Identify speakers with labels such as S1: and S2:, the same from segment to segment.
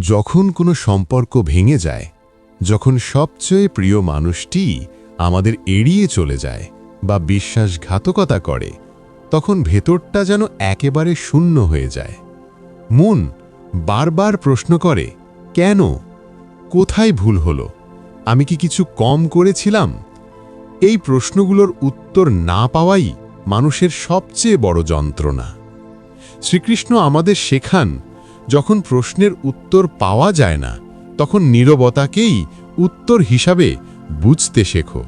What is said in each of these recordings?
S1: যখন কোনো সম্পর্ক ভেঙে যায়, যখন সবচেয়ে প্রিয় মানুষটি আমাদের এড়িয়ে চলে যায় বা বিশ্বাসঘাতকতা করে, তখন ভেতরটা যেন একেবারে শূন্য হয়ে যায়। মন বারবার প্রশ্ন করে, কেন? কোথায় ভুল হলো? আমি কি কিছু কম করেছিলাম? এই প্রশ্নগুলোর উত্তর না পাওয়াই মানুষের সবচেয়ে বড় যন্ত্রণা। শ্রীকৃষ্ণ আমাদের শেখান যখন প্রশ্নের উত্তর পাওয়া যায় না, তখন নীরবতাকেই উত্তর হিসাবে বুঝতে শেখো।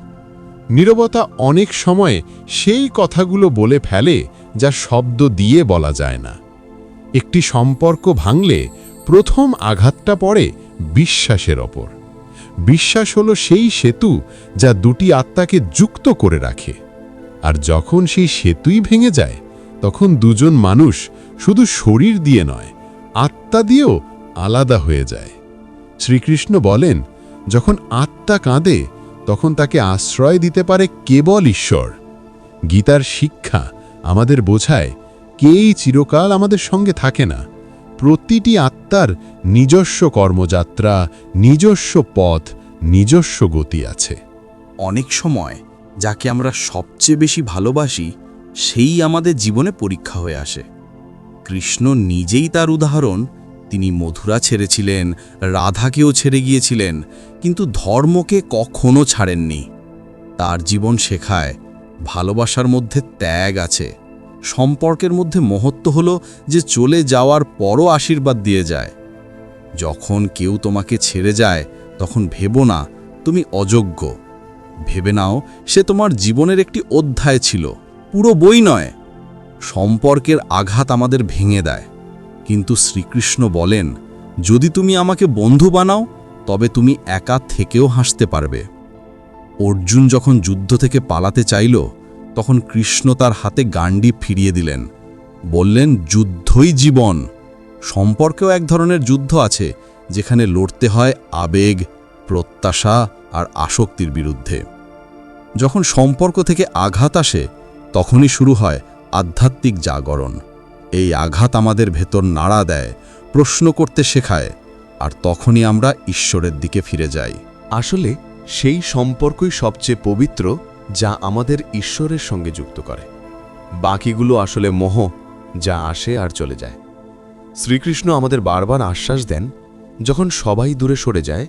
S1: নীরবতা অনেক সময় সেই কথাগুলো বলে ফেলে যা শব্দ দিয়ে বলা যায় না। একটি সম্পর্ক ভাঙলে প্রথম আঘাতটা পড়ে বিশ্বাসের ওপর। বিশ্বাস হলো সেই সেতু যা দুটি আত্মাকে যুক্ত করে রাখে। আর যখন সেই সেতুই ভেঙে যায়, তখন দুজন মানুষ শুধু শরীর দিয়ে নয় আত্মা দিয়েও আলাদা হয়ে যায়। শ্রীকৃষ্ণ বলেন, যখন আত্মা কাঁদে, তখন তাকে আশ্রয় দিতে পারে কেবল ঈশ্বর। গীতার শিক্ষা আমাদের বোঝায়, কেই চিরকাল আমাদের সঙ্গে থাকে না। প্রতিটি আত্মার নিজস্ব কর্মযাত্রা, নিজস্ব পথ, নিজস্ব গতি আছে।
S2: অনেক সময় যাকে আমরা সবচেয়ে বেশি ভালোবাসি, সেই আমাদের জীবনে পরীক্ষা হয়ে আসে। কৃষ্ণ নিজেই তার উদাহরণ। তিনি মধুরা ছেড়েছিলেন, রাধাকেও ছেড়ে গিয়েছিলেন, কিন্তু ধর্মকে কখনো ছাড়েননি। তার জীবন শেখায়, ভালোবাসার মধ্যে ত্যাগ আছে। সম্পর্কের মধ্যে মহত্ব হলো যে চলে যাওয়ার পরও আশীর্বাদ দিয়ে যায়। যখন কেউ তোমাকে ছেড়ে যায়, তখন ভেবো না, তুমি অযোগ্য। ভেবে নাও, সে তোমার জীবনের একটি অধ্যায় ছিল। পুরো বই নয়। সম্পর্কের আঘাত আমাদের ভেঙে দেয়। কিন্তু শ্রীকৃষ্ণ বলেন, যদি তুমি আমাকে বন্ধু বানাও, তবে তুমি একা থেকেও হাসতে পারবে। অর্জুন যখন যুদ্ধ থেকে পালাতে চাইল, তখন কৃষ্ণ তার হাতে গান্ডি ফিরিয়ে দিলেন। বললেন, যুদ্ধই জীবন। সম্পর্কেও এক ধরনের যুদ্ধ আছে, যেখানে লড়তে হয় আবেগ, প্রত্যাশা আর আসক্তির বিরুদ্ধে। যখন সম্পর্ক থেকে আঘাত আসে, তখনই শুরু হয় আধ্যাত্মিক জাগরণ। এই আঘাত আমাদের ভেতর নাড়া দেয়, প্রশ্ন করতে শেখায়, আর তখনই আমরা ঈশ্বরের দিকে ফিরে যাই।
S3: আসলে সেই সম্পর্কই সবচেয়ে পবিত্র যা আমাদের ঈশ্বরের সঙ্গে যুক্ত করে। বাকিগুলো আসলে মোহ যা আসে আর চলে যায়। শ্রীকৃষ্ণ আমাদের বারবার আশ্বাস দেন, যখন সবাই দূরে সরে যায়,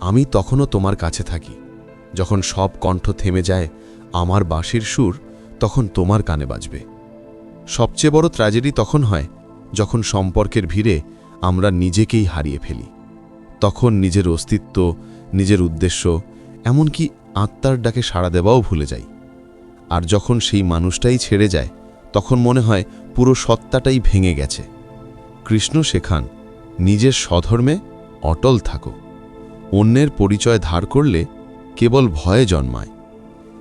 S3: আমি তখনও তোমার কাছে থাকি। যখন সব কণ্ঠ থেমে যায়, আমার বাঁশির সুর তখন তোমার কানে বাজবে। সবচেয়ে বড় ট্র্যাজেডি তখন হয়, যখন সম্পর্কের ভিড়ে আমরা নিজেকেই হারিয়ে ফেলি। তখন নিজের অস্তিত্ব, নিজের উদ্দেশ্য, এমনকি আত্মার ডাকে সাড়া দেওয়াও ভুলে যাই। আর যখন সেই মানুষটাই ছেড়ে যায়, তখন মনে হয় পুরো সত্তাটাই ভেঙে গেছে। কৃষ্ণ শেখান নিজের স্বধর্মে অটল থাকো। অন্যের পরিচয় ধার করলে কেবল ভয়ে জন্মায়।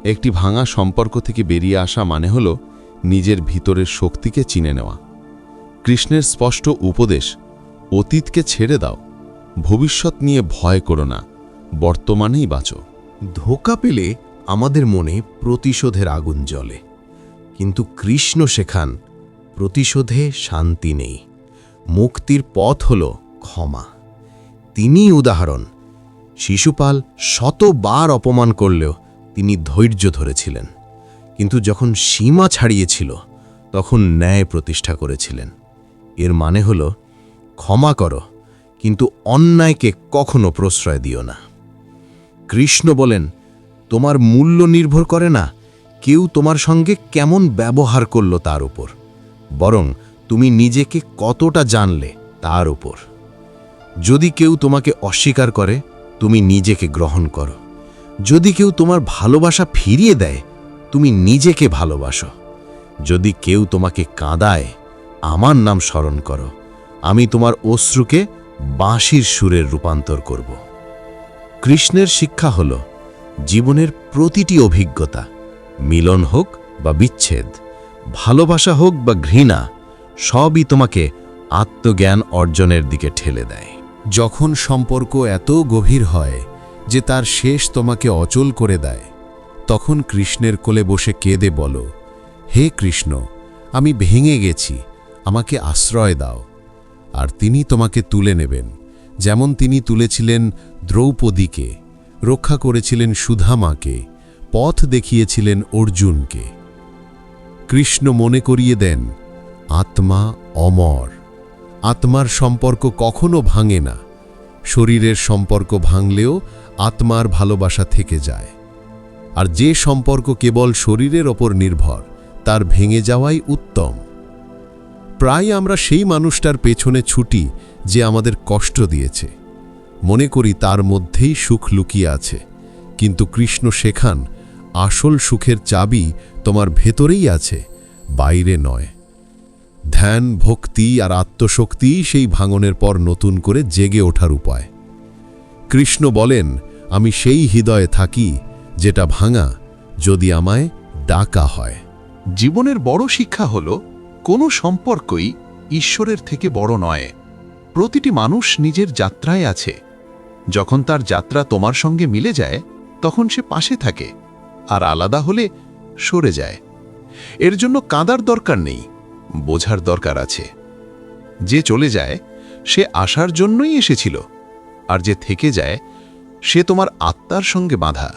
S3: একটি ভাঙা সম্পর্ক থেকে বেরিয়ে আসা মানে হল নিজের ভিতরের শক্তিকে চিনে নেওয়া। কৃষ্ণের স্পষ্ট উপদেশ, অতীতকে ছেড়ে দাও, ভবিষ্যৎ নিয়ে ভয় করো না, বর্তমানেই বাঁচো।
S4: ধোকা পেলে আমাদের মনে প্রতিশোধের আগুন জ্বলে। কিন্তু কৃষ্ণ শেখান, প্রতিশোধে শান্তি নেই, মুক্তির পথ হল ক্ষমা। তিনি উদাহরণ। শিশুপাল শতবার অপমান করলেও তিনি ধৈর্য ধরেছিলেন। কিন্তু যখন সীমা ছাড়িয়েছিল, তখন ন্যায় প্রতিষ্ঠা করেছিলেন। এর মানে হল, ক্ষমা করো, কিন্তু অন্যায়কে কখনো প্রশ্রয় দিও না। কৃষ্ণ বলেন, তোমার মূল্য নির্ভর করে না, কেউ তোমার সঙ্গে কেমন ব্যবহার করল তার উপর, বরং তুমি নিজেকে কতটা জানলে তার উপর। যদি কেউ তোমাকে অস্বীকার করে, তুমি নিজেকে গ্রহণ করো। যদি কেউ তোমার ভালোবাসা ফিরিয়ে দেয় তুমি নিজেকে ভালোবাসো। যদি কেউ তোমাকে কাঁদায়, আমার নাম স্মরণ করো। আমি তোমার অশ্রুকে বাঁশির সুরের রূপান্তর করব। কৃষ্ণের শিক্ষা হল, জীবনের প্রতিটি অভিজ্ঞতা, মিলন হোক বা বিচ্ছেদ, ভালোবাসা হোক বা ঘৃণা, সবই তোমাকে আত্মজ্ঞান অর্জনের দিকে ঠেলে দেয়। যখন সম্পর্ক এত গভীর হয় যে তার শেষ তোমাকে অচল করে দেয় তখন কৃষ্ণের কোলে বসে কেঁদে বলো, হে কৃষ্ণ, আমি ভেঙে গেছি, আমাকে আশ্রয় দাও। আর তিনি তোমাকে তুলে নেবেন,
S5: যেমন তিনি তুলেছিলেন দ্রৌপদীকে, রক্ষা করেছিলেন সুধামাকে, পথ দেখিয়েছিলেন অর্জুনকে। কৃষ্ণ মনে করিয়ে দেন, আত্মা অমর। আত্মার সম্পর্ক কখনো ভাঙে না। শরীরের সম্পর্ক ভাঙলেও আত্মার ভালোবাসা থেকে যায়। আর যে সম্পর্ক কেবল শরীরের ওপর নির্ভর, তার ভেঙে যাওয়াই উত্তম। প্রায় আমরা সেই মানুষটার পেছনে ছুটি যে আমাদের কষ্ট দিয়েছে। মনে করি তার মধ্যেই সুখ লুকিয়ে আছে, কিন্তু কৃষ্ণ শেখান আসল সুখের চাবি তোমার ভেতরেই আছে, বাইরে নয়। ধ্যান, ভক্তি আর আত্মশক্তি সেই ভাঙনের পর নতুন করে জেগে ওঠার উপায়। কৃষ্ণ বলেন, আমি সেই হৃদয়ে থাকি যেটা ভাঙা যদি আমায় ডাকা হয়।
S6: জীবনের বড় শিক্ষা হল, কোনো সম্পর্কই ঈশ্বরের থেকে বড় নয়। প্রতিটি মানুষ নিজের যাত্রায় আছে। যখন তার যাত্রা তোমার সঙ্গে মিলে যায়, তখন সে পাশে থাকে আর আলাদা হলে সরে যায়। এর জন্য কাঁদার দরকার নেই, বোঝার দরকার আছে। যে চলে যায়, সে আসার জন্যই এসেছিল, আর যে থেকে যায়, সে তোমার আত্মার সঙ্গে বাঁধা।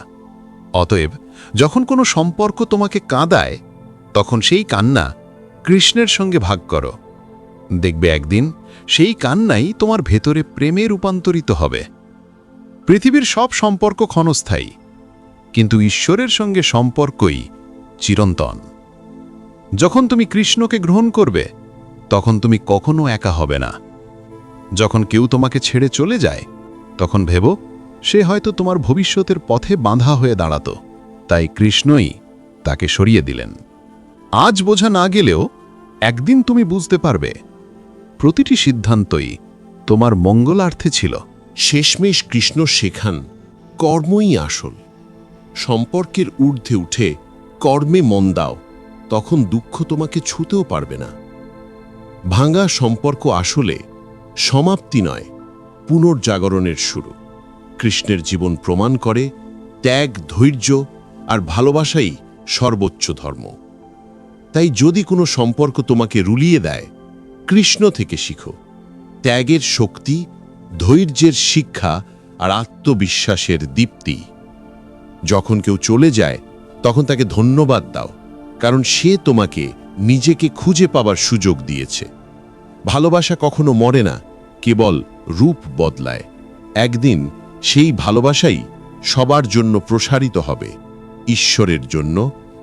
S6: অতএব যখন কোনো সম্পর্ক তোমাকে কাঁদায়, তখন সেই কান্না কৃষ্ণের সঙ্গে ভাগ করো। দেখবে একদিন সেই কান্নাই তোমার ভেতরে প্রেমে রূপান্তরিত হবে। পৃথিবীর সব সম্পর্ক ক্ষণস্থায়ী, কিন্তু ঈশ্বরের সঙ্গে সম্পর্কই চিরন্তন। যখন তুমি কৃষ্ণকে গ্রহণ করবে, তখন তুমি কখনো একা হবে না। যখন কেউ তোমাকে ছেড়ে চলে যায়, তখন ভেবো সে হয়তো তোমার ভবিষ্যতের পথে বাঁধা হয়ে দাঁড়াত, তাই কৃষ্ণই তাকে সরিয়ে দিলেন। আজ বোঝা না গেলেও একদিন তুমি বুঝতে পারবে, প্রতিটি সিদ্ধান্তই তোমার মঙ্গলার্থে ছিল।
S4: শেষমেশ কৃষ্ণ শেখান কর্মই আসল। সম্পর্কের ঊর্ধ্বে উঠে কর্মে মন দাও, তখন দুঃখ তোমাকে ছুতেও পারবে না। ভাঙা সম্পর্ক আসলে সমাপ্তি নয়, পুনর্জাগরণের শুরু। কৃষ্ণের জীবন প্রমাণ করে, ত্যাগ, ধৈর্য আর ভালোবাসাই সর্বোচ্চ ধর্ম। তাই যদি কোনো সম্পর্ক তোমাকে রুলিয়ে দেয়, কৃষ্ণ থেকে শিখো। ত্যাগের শক্তি, ধৈর্যের শিক্ষা আর আত্মবিশ্বাসের দীপ্তি। যখন কেউ চলে যায়, তখন তাকে ধন্যবাদ দাও, কারণ সে তোমাকে নিজেকে খুঁজে পাবার সুযোগ দিয়েছে। ভালোবাসা কখনো মরে না, কেবল রূপ বদলায়। একদিন সেই ভালোবাসাই সবার জন্য প্রসারিত হবে, ঈশ্বরের জন্য,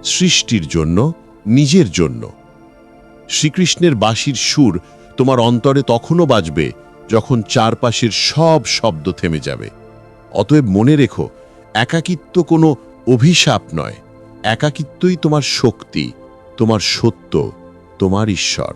S4: সৃষ্টির জন্য, নিজের জন্য। শ্রীকৃষ্ণের বাঁশির সুর তোমার অন্তরে তখনও বাজবে যখন চারপাশের সব শব্দ থেমে যাবে। অতএব মনে রেখো, একাকিত্ব কোনো অভিশাপ নয়, একাকিত্বই তোমার শক্তি, তোমার সত্য, তোমার ঈশ্বর।